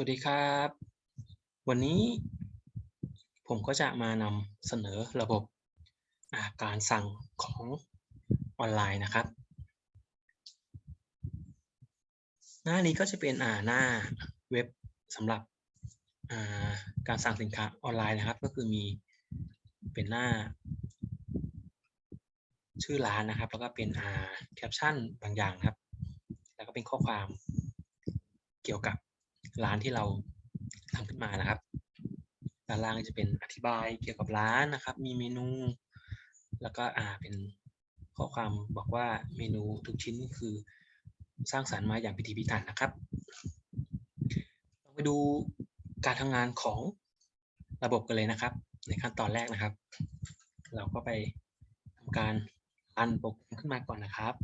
วัสดีครับ วันนี้ผมก็จะมานำเสนอระบบาการสั่งของออนไลน์นะครับ หน้านี้ก็จะเป็นหน้าเว็บสำหรับาการสั่งสินค้าออนไลน์นะครับ ก็คือมีเป็นหน้า ชื่อร้านนะครับ แล้วก็เป็นแคปชั่นบางอย่างนะครับ แล้วก็เป็นข้อความเกี่ยวกับ ร้านที่เราทำขึ้นมานะครับด้านล่างก็จะเป็นอธิบายเกี่ยวกับร้านนะครับ มีเมนู แล้วก็อ่าเป็นข้อความบอกว่าเมนูทุกชิ้นคือสร้างสรรค์มาอย่างพิถีพิถันนะครับเราไปดูการทำงานของระบบกันเลยนะครับ ในขั้นตอนแรกนะครับ เราก็ไปทำการรันโปรแกรมขึ้นมาก่อนนะครับ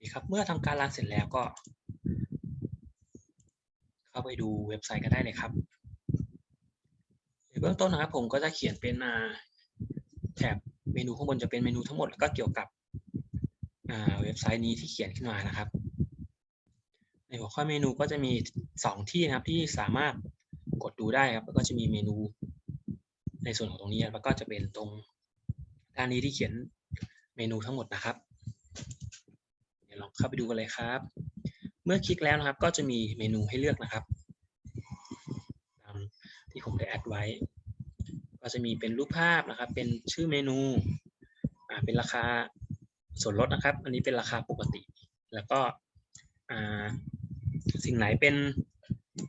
ดีครับ เมื่อทำการรันเสร็จแล้วก็ เข้าไปดูเว็บไซต์ก็ได้เลยครับในเบื้องต้นนะครับผมก็จะเขียนเป็นอ่าแถบเมนูข้างบนจะเป็นเมนูทั้งหมดแล้วก็เกี่ยวกับเว็บไซต์นี้ที่เขียนขึ้นมานะครับ ในหัวข้อเมนูก็จะมีสองที่นะครับที่สามารถกดดูได้ครับแล้วก็จะมีเมนูในส่วนของตรงนี้แล้วก็จะเป็นตรงด้านนี้ที่เขียนเมนูทั้งหมดนะครับ เข้าไปดูกันเลยครับ เมื่อคลิกแล้วนะครับ ก็จะมีเมนูให้เลือกนะครับตามที่ผมได้แอดไว้ ก็จะมีเป็นรูปภาพนะครับ เป็นชื่อเมนูเป็นราคาส่วนลดนะครับ อันนี้เป็นราคาปกติ แล้วก็สิ่งไหนเป็น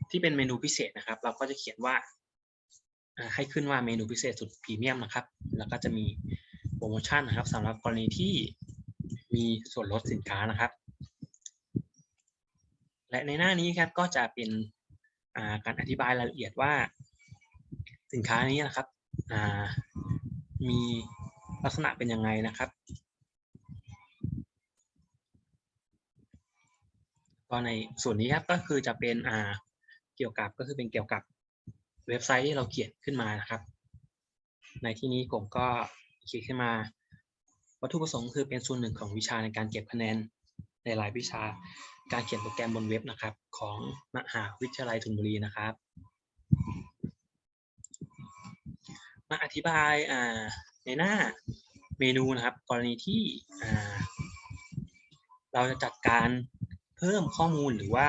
ที่เป็นเมนูพิเศษนะครับ เราก็จะเขียนว่าให้ขึ้นว่าเมนูพิเศษสุดพรีเมียมนะครับ แล้วก็จะมีโปรโมชั่นนะครับสำหรับกรณีที่มีส่วนลดสินค้านะครับ และในหน้านี้ครับก็จะเป็นาการอธิบายรายละเอียดว่า สินค้านี้นะครับมีลักษณะเป็นยังไงนะครับ ก็ในส่วนนี้ครับก็คือจะเป็นเกี่ยวกับก็คือเป็นเกี่ยวกับเว็บไซต์ที่เราเขียนขึ้นมานะครับ ในที่นี้ผมก็เขียนขึ้นมา วัตถุประสงค์คือเป็นส่วนหนึ่งของวิชาในการเก็บคะแนนในหลายวิชา การเขียนโปรแกรมบนเว็บนะครับ ของมหาวิทยาลัยธนบุรีนะครับ มาอธิบายในหน้าเมนูนะครับ กรณีที่เราจะจัดการเพิ่มข้อมูลหรือว่า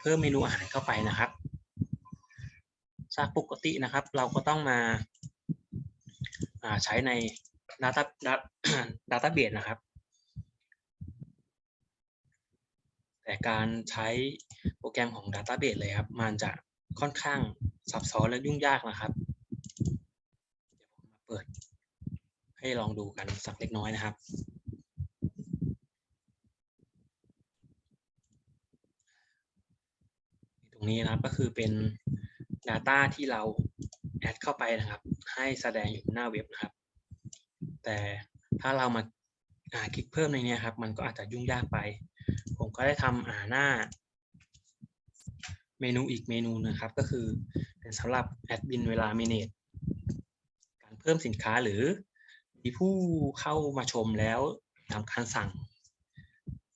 เพิ่มเมนูอาหารเข้าไปนะครับจากปกตินะครับ เราก็ต้องมาาใช้ใน Data Database นะครับ แต่การใช้โปรแกรมของ Database เลยครับ มันจะค่อนข้างซับซ้อนและยุ่งยากนะครับ เดี๋ยวผมมาเปิด ให้ลองดูกันสักเล็กน้อยนะครับตรงนี้นะครับก็คือเป็น Data ที่เราแอดเข้าไปนะครับ ให้แสดงอยู่หน้าเว็บนะครับ แต่ถ้าเรามาอ่าคลิกเพิ่มในนี้ครับ มันก็อาจจะยุ่งยากไป ผมก็ได้ทำอ่าหน้า เมนูอีกเมนูนะครับ ก็คือเป็นสำหรับแอดมินเวลา manage การเพิ่มสินค้าหรือมีผู้เข้ามาชมแล้วทำการสั่ง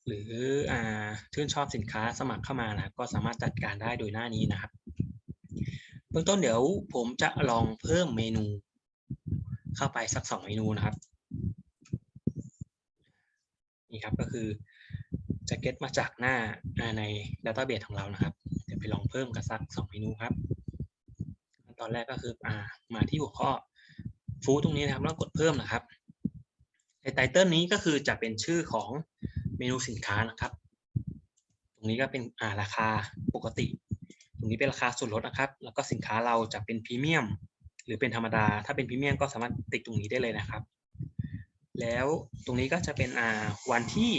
หรืออ่าชื่นชอบสินค้าสมัครเข้ามานะก็สามารถจัดการได้โดยหน้านี้นะครับเบื้องต้นเดี๋ยวผมจะลองเพิ่มเมนู เข้าไปสักสองเมนูนะครับนี่ครับก็คือ จะเก็ตมาจากหน้าใน Database ของเรานะครับ เดี๋ยวไปลองเพิ่มกับสักสองเมนูครับ ตอนแรกก็คืออ่ามาที่หัวข้อฟู้ดตรงนี้นะครับแล้วกดเพิ่มนะครับในไตเติลนี้ก็คือจะเป็นชื่อของเมนูสินค้านะครับ ตรงนี้ก็เป็นอ่าราคาปกติ ตรงนี้เป็นราคาส่วนลดนะครับ แล้วก็สินค้าเราจะเป็นพรีเมียมหรือเป็นธรรมดา ถ้าเป็นพรีเมียมก็สามารถติดตรงนี้ได้เลยนะครับ แล้วตรงนี้ก็จะเป็นอ่าวันที่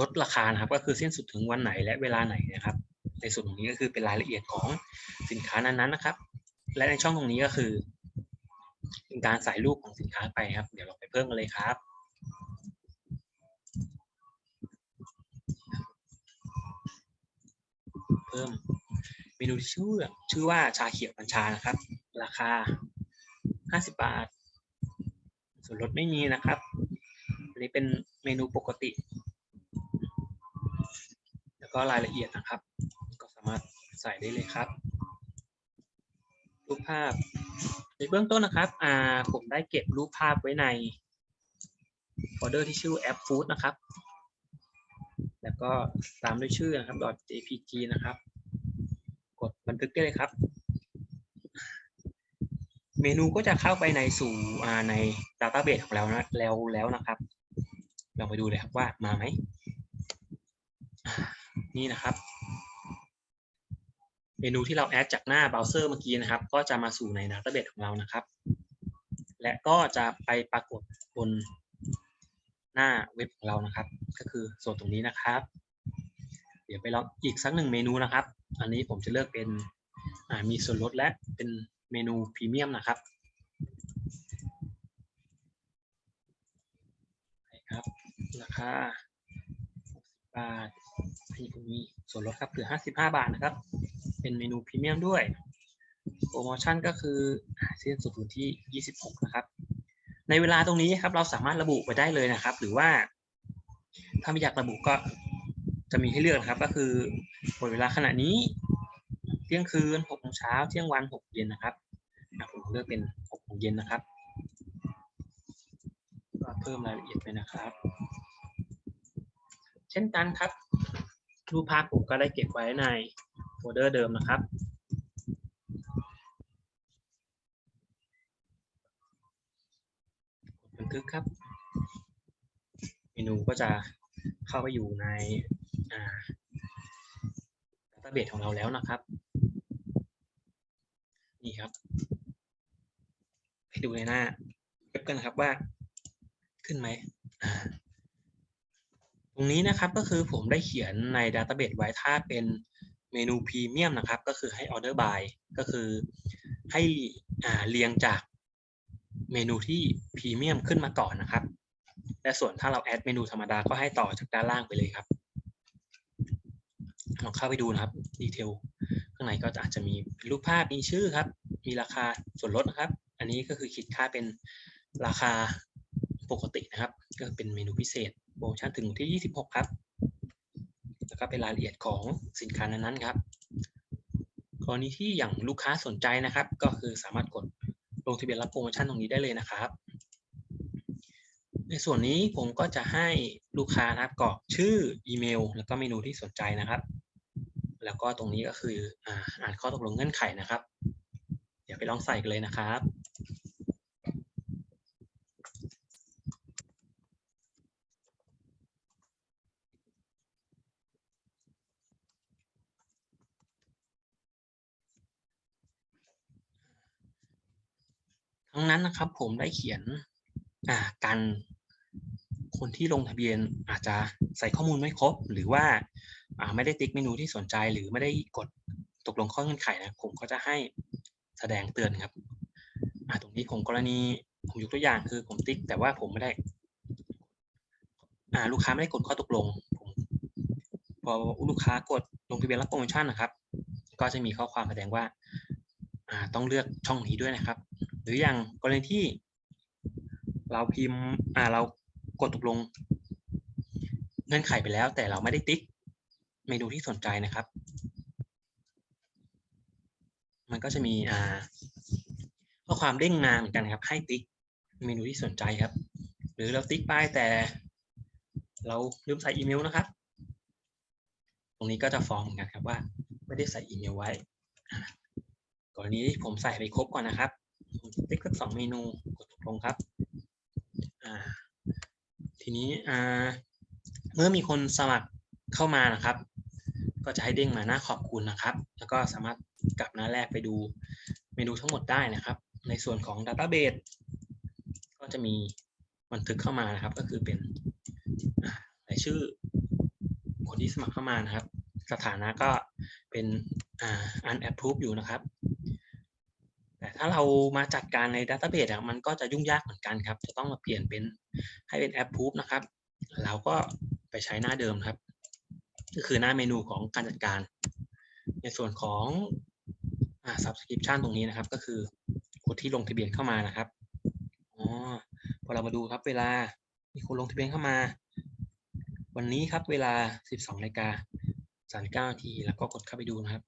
ลดราคานะครับ ก็คือสิ้นสุดถึงวันไหนและเวลาไหนนะครับ ในส่วนตรงนี้ก็คือเป็นรายละเอียดของสินค้านั้นๆนะครับ และในช่องตรงนี้ก็คือเป็นการใส่รูปของสินค้าไปครับ เดี๋ยวเราไปเพิ่มกันเลยครับเพิ่มเมนูชื่อชื่อว่าชาเขียวกัญชานะครับ ราคา 50 บาท ส่วนลดไม่มีนะครับอันนี้เป็นเมนูปกติ แล้วก็รายละเอียดนะครับ ก็สามารถใส่ได้เลยครับรูปภาพ ในเบื้องต้นนะครับอ่าผมได้เก็บรูปภาพไว้ในโฟลเดอร์ที่ชื่อแอป Food นะครับ แล้วก็ตามด้วยชื่อนะครับ .jpg นะครับ กดบันทึกได้เลยครับ เมนูก็จะเข้าไปในสู่อ่าใน Database ของเรานะแล้วแล้วนะครับลองไปดูเลยครับว่ามาไหม นี่นะครับ เมนูที่เราแอดจากหน้าเบราว์เซอร์เมื่อกี้นะครับ ก็จะมาสู่ใน Database ของเรานะครับ และก็จะไปปรากฏบนหน้าเว็บของเรานะครับ ก็คือส่วนตรงนี้นะครับ เดี๋ยวไปลองอีกสักหนึ่งเมนูนะครับ อันนี้ผมจะเลือกเป็นมีส่วนลดและเป็นเมนูพรีเมียมนะครับครับราคา60บาท ที่ผมมีส่วนลดครับเหลือ 55 บาทนะครับ เป็นเมนูพรีเมียมด้วย โปรโมชั่นก็คือสิ้นสุดวันที่ 26 นะครับ ในเวลาตรงนี้ครับเราสามารถระบุไว้ได้เลยนะครับ หรือว่า ถ้าไม่อยากระบุก็จะมีให้เลือกนะครับ ก็คือหมดเวลาขณะนี้ เที่ยงคืน6โมงเช้าเที่ยงวัน6เย็นนะครับผมเลือกเป็น6โมงเย็นนะครับเพิ่มรายละเอียดไปนะครับ เช่นกันครับ รูปภาพผมก็ได้เก็บไว้ในโฟลเดอร์เดิมนะครับกดบันทึกครับ เมนูก็จะเข้าไปอยู่ในอ่า database ของเราแล้วนะครับ นี่ครับ ไปดูในหน้าเว็บกันนะครับว่าขึ้นไหม รงนี้นะครับก็คือผมได้เขียนใน Database ไว้ถ้าเป็นเมนูพรีเมียมนะครับ ก็คือให้ Order by ก็คือให้อ่าเรียงจากเมนูที่พรีเมียมขึ้นมาก่อนนะครับ และส่วนถ้าเราแอดเมนูธรรมดาก็ให้ต่อจากด้านล่างไปเลยครับลองเข้าไปดูนะครับดีเทลข้างในก็อาจจะมีรูปภาพมีชื่อครับ มีราคาส่วนลดนะครับ อันนี้ก็คือคิดค่าเป็นราคาปกตินะครับ ก็เป็นเมนูพิเศษ โปรโมชั่นถึงที่ 26 ครับ แล้วก็เป็นรายละเอียดของสินค้านั้นๆครับ กรณีที่อย่างลูกค้าสนใจนะครับ ก็คือสามารถกดลงทะเบียนรับโปรโมชั่นตรงนี้ได้เลยนะครับ ในส่วนนี้ผมก็จะให้ลูกค้านะครับกรอกชื่ออีเมล แล้วก็เมนูที่สนใจนะครับ แล้วก็ตรงนี้ก็คืออ่านข้อตกลงเงื่อนไขนะครับ เดี๋ยวไปลองใส่กันเลยนะครับ ทั้งนั้นนะครับผมได้เขียนการคนที่ลงทะเบียนอาจจะใส่ข้อมูลไม่ครบ หรือว่าไม่ได้ติ๊กเมนูที่สนใจหรือไม่ได้กดตกลงข้อเงื่อนไขนะผมก็จะให้แสดงเตือนครับตรงนี้ผมกรณีผมยกตัวอย่างคือผมติ๊ก แต่ว่าผมไม่ได้ลูกค้าไม่ได้กดข้อตกลงผมพอลูกค้ากดลงทะเบียนรับโปรโมชั่นนะครับ ก็จะมีข้อความแสดงว่าต้องเลือกช่องนี้ด้วยนะครับ รืออย่างกรณีที่ เราพิมพ์อ่าเรากดตกลง เงื่อนไขไปแล้ว แต่เราไม่ได้ติ๊ก เมนูที่สนใจนะครับ มันก็จะมีอ่าข้อความเด้งมาเหมือนกันครับ ให้ติ๊กเมนูที่สนใจครับ หรือเราติ๊กไปแต่ เราลืมใส่อีเมลนะครับ ตรงนี้ก็จะฟ้องเหมือนกันครับว่า ไม่ได้ใส่อีเมลไว้อ่ากรณีที่ผมใส่ไปครบก่อนนะครับ ผมติ๊กสักสองเมนูกดตกลงครับทีนี้เมื่อมีคนสมัครเข้ามานะครับ ก็จะให้เด้งมาหน้าขอบคุณนะครับ แล้วก็สามารถกลับหน้าแรกไปดูเมนูทั้งหมดได้นะครับ ในส่วนของ Database ก็จะมีบันทึกเข้ามานะครับ ก็คือเป็นอ่ารายชื่อคนที่สมัครเข้ามานะครับ สถานะก็เป็นอ่า unapprove อยู่นะครับ แต่ถ้าเรามาจัดการใน Database อะมันก็จะยุ่งยากเหมือนกันครับ จะต้องมาเปลี่ยนเป็นให้เป็น approve นะครับ เราก็ไปใช้หน้าเดิมครับ ก็คือหน้าเมนูของการจัดการ ในส่วนของอ subscription ตรงนี้นะครับ ก็คือคนที่ลงทะเบียนเข้ามานะครับอ๋อพอเรามาดูครับเวลามีคนลงทะเบียนเข้ามา วันนี้ครับเวลา 12นาฬิกา39นาทีแล้วก็กดเข้าไปดูนะครับ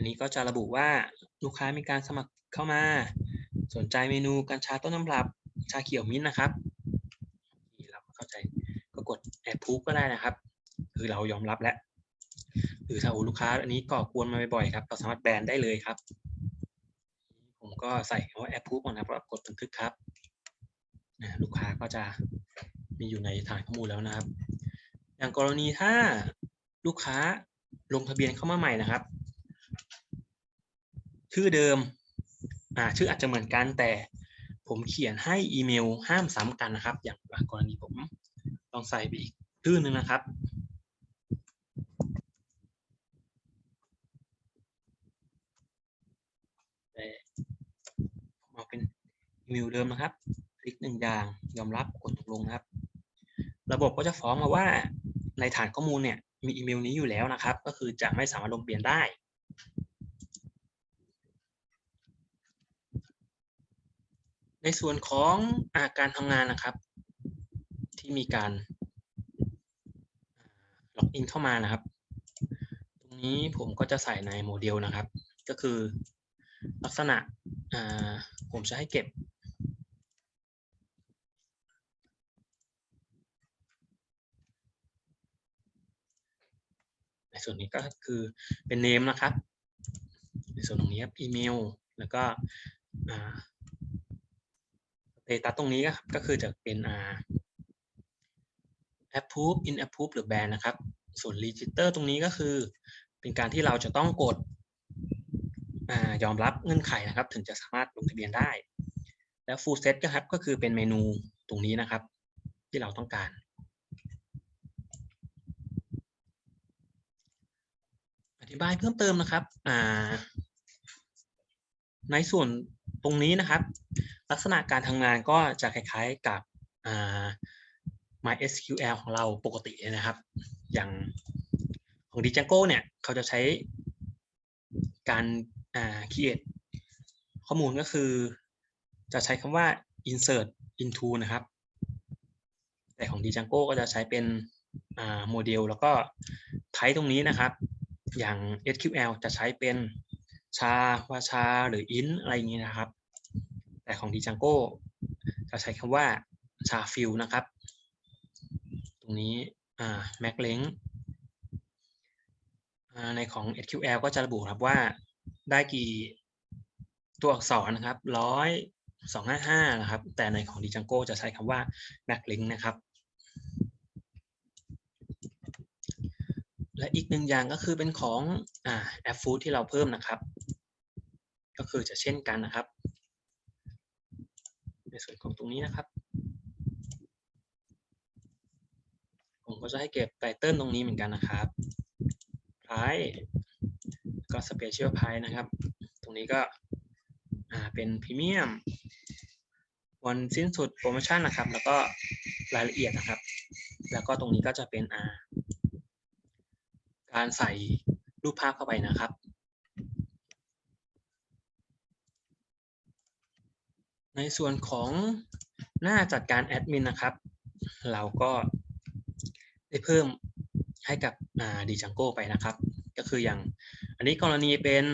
อันนี้ก็จะระบุว่าลูกค้ามีการสมัครเข้ามา สนใจเมนูกัญชาต้นน้ำรับชาเขียวมิ้นท์นะครับเราเข้าใจก็กดแอดพูก็ได้นะครับ คือเรายอมรับแล้วหรือถ้าโอ้ลูกค้าอันนี้ก่อกวนมาบ่อยๆครับเราสามารถแบนได้เลยครับ ผมก็ใส่คำว่าแอดพูก่อนนะครับกดบันทึกครับลูกค้าก็จะมีอยู่ในฐานข้อมูลแล้วนะครับ อย่างกรณีถ้าลูกค้าลงทะเบียนเข้ามาใหม่นะครับ ชื่อเดิมอ่าชื่ออาจจะเหมือนกันแต่ผมเขียนให้อีเมลห้ามซ้ำกันนะครับ อย่างกรณีผมลองใส่ไปอีกชื่อหนึ่งนะครับแต่เอาเป็นอีเมลเดิมนะครับ คลิกหนึ่งอย่างยอมรับกดตกลงนะครับ ระบบก็จะฟ้องมาว่าในฐานข้อมูลเนี่ยมีอีเมลนี้อยู่แล้วนะครับ ก็คือจะไม่สามารถลงเปลี่ยนได้ ในส่วนของอาการทำงานนะครับ ที่มีการล็อกอินเข้ามานะครับ ตรงนี้ผมก็จะใส่ในโมเดลนะครับ ก็คือลักษณะผมจะให้เก็บ ในส่วนนี้ก็คือเป็น name นะครับ ในส่วนตรงนี้ครับอีเมล แล้วก็ อ่าสเตตัสตรงนี้ก็คือจะเป็นอ่า approve in approve หรือ ban นะครับ ส่วน register ตรงนี้ก็คือเป็นการที่เราจะต้องกดอยอมรับเงื่อนไขนะครับ ถึงจะสามารถลงทะเบียนได้ แล้ว full set ก็ครับก็คือเป็นเมนูตรงนี้นะครับ ที่เราต้องการ อธิบายเพิ่มเติมนะครับในส่วน ตรงนี้นะครับ ลักษณะการทำงานก็จะคล้ายๆกับ MySQL ของเราปกตินะครับ อย่างของ Django เนี่ยเขาจะใช้การอ่า create ข้อมูลก็คือ จะใช้คำว่า insert into นะครับ แต่ของ Django ก็จะใช้เป็นอ่าโมเดลแล้วก็ type ตรงนี้นะครับ อย่าง SQL จะใช้เป็น ชาวาชาหรือ int อะไรอย่างนี้นะครับ แต่ของ Django จะใช้คำว่าชา fill นะครับ ตรงนี้อ่า max length อ่าในของ SQL ก็จะระบุครับว่าได้กี่ตัวอักษรนะครับร้อยสองห้าห้านะครับ แต่ในของ Django จะใช้คำว่า max length นะครับ และอีกหนึ่งอย่างก็คือเป็นของอ่าแอปฟู้ดที่เราเพิ่มนะครับ ก็คือจะเช่นกันนะครับ ในส่วนของตรงนี้นะครับ ผมก็จะให้เก็บไตเติลตรงนี้เหมือนกันนะครับไพรก็สเปเชียลไพรนะครับ ตรงนี้ก็อ่าเป็นพรีเมียมวันสิ้นสุดโปรโมชั่นนะครับ แล้วก็รายละเอียดนะครับ แล้วก็ตรงนี้ก็จะเป็นอ่า การใส่รูปภาพเข้าไปนะครับ ในส่วนของหน้าจัดการแอดมินนะครับ เราก็ได้เพิ่มให้กับดีจังโก้ไปนะครับ ก็คืออย่างอันนี้กรณีเป็น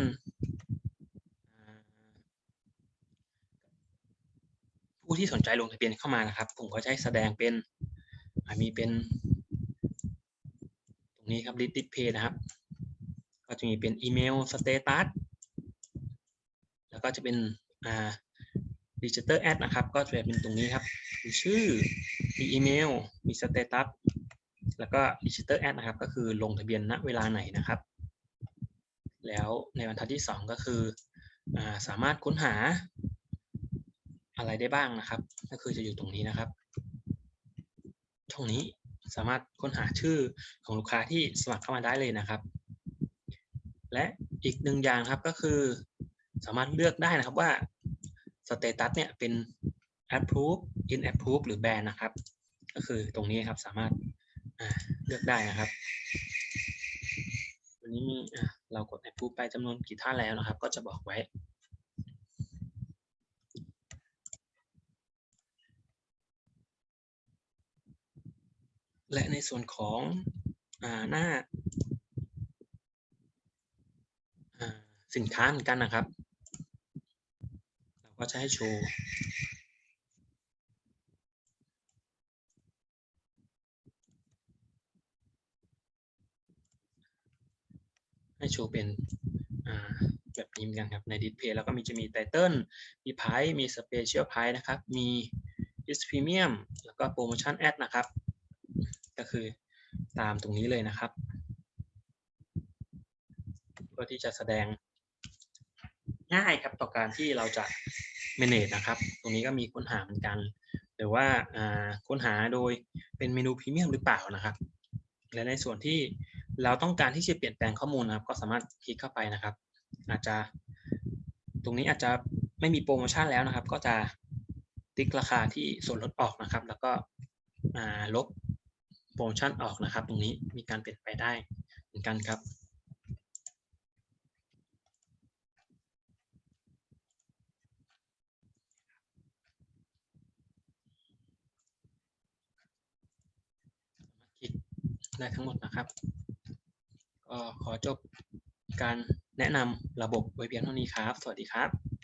ผู้ที่สนใจลงทะเบียนเข้ามานะครับ ผมก็จะให้แสดงเป็นมีเป็น นี้ครับ list display นะครับ ก็จะมีเป็นอีเมลสเตตัสแล้วก็จะเป็นอ่า register ad นะครับ ก็จะเป็นตรงนี้ครับ มีชื่อ มีอีเมล มีสเตตัสแล้วก็ register ad นะครับ ก็คือลงทะเบียนณเวลาไหนนะครับ แล้วในบรรทัดที่ 2 ก็คืออสามารถค้นหาอะไรได้บ้างนะครับ ก็คือจะอยู่ตรงนี้นะครับ ช่องนี้ สามารถค้นหาชื่อของลูกค้าที่สมัครเข้ามาได้เลยนะครับ และอีกหนึ่งอย่างครับก็คือ สามารถเลือกได้นะครับว่า status เนี่ยเป็น approve in approve หรือ ban นะครับ ก็คือตรงนี้ครับสามารถาเลือกได้นะครับวันนี้เรากด approve ไปจำนวนกี่ท่านแล้วนะครับ ก็จะบอกไว้ และในส่วนของอหน้าสินค้าเหมือนกันนะครับ เราก็จะให้โชว์ให้โชว์เป็นแบบนี้เหมือนกันครับในดิสเพย์แล้วก็มีจะมีไตเติลมีไพมีสเปเชียลไพนะครับ มี is premium แล้วก็โปรโมชั่นแอดนะครับ ก็คือตามตรงนี้เลยนะครับ เพื่อที่จะแสดงง่ายครับต่อการที่เราจะ manage นะครับ ตรงนี้ก็มีค้นหาเหมือนกัน หรือว่าค้นหาโดยเป็นเมนูพรีเมียมหรือเปล่านะครับ และในส่วนที่เราต้องการที่จะเปลี่ยนแปลงข้อมูลนะครับ ก็สามารถคลิกเข้าไปนะครับ อาจจะตรงนี้อาจจะไม่มีโปรโมชั่นแล้วนะครับ ก็จะติ๊กราคาที่ส่วนลดออกนะครับ แล้วก็ลบ โปรโมชั่นออกนะครับ ตรงนี้มีการเปลี่ยนไปได้เหมือนกันครับคลิกได้ทั้งหมดนะครับก็ขอจบการแนะนำระบบไว้เพียงเท่านี้ครับ สวัสดีครับ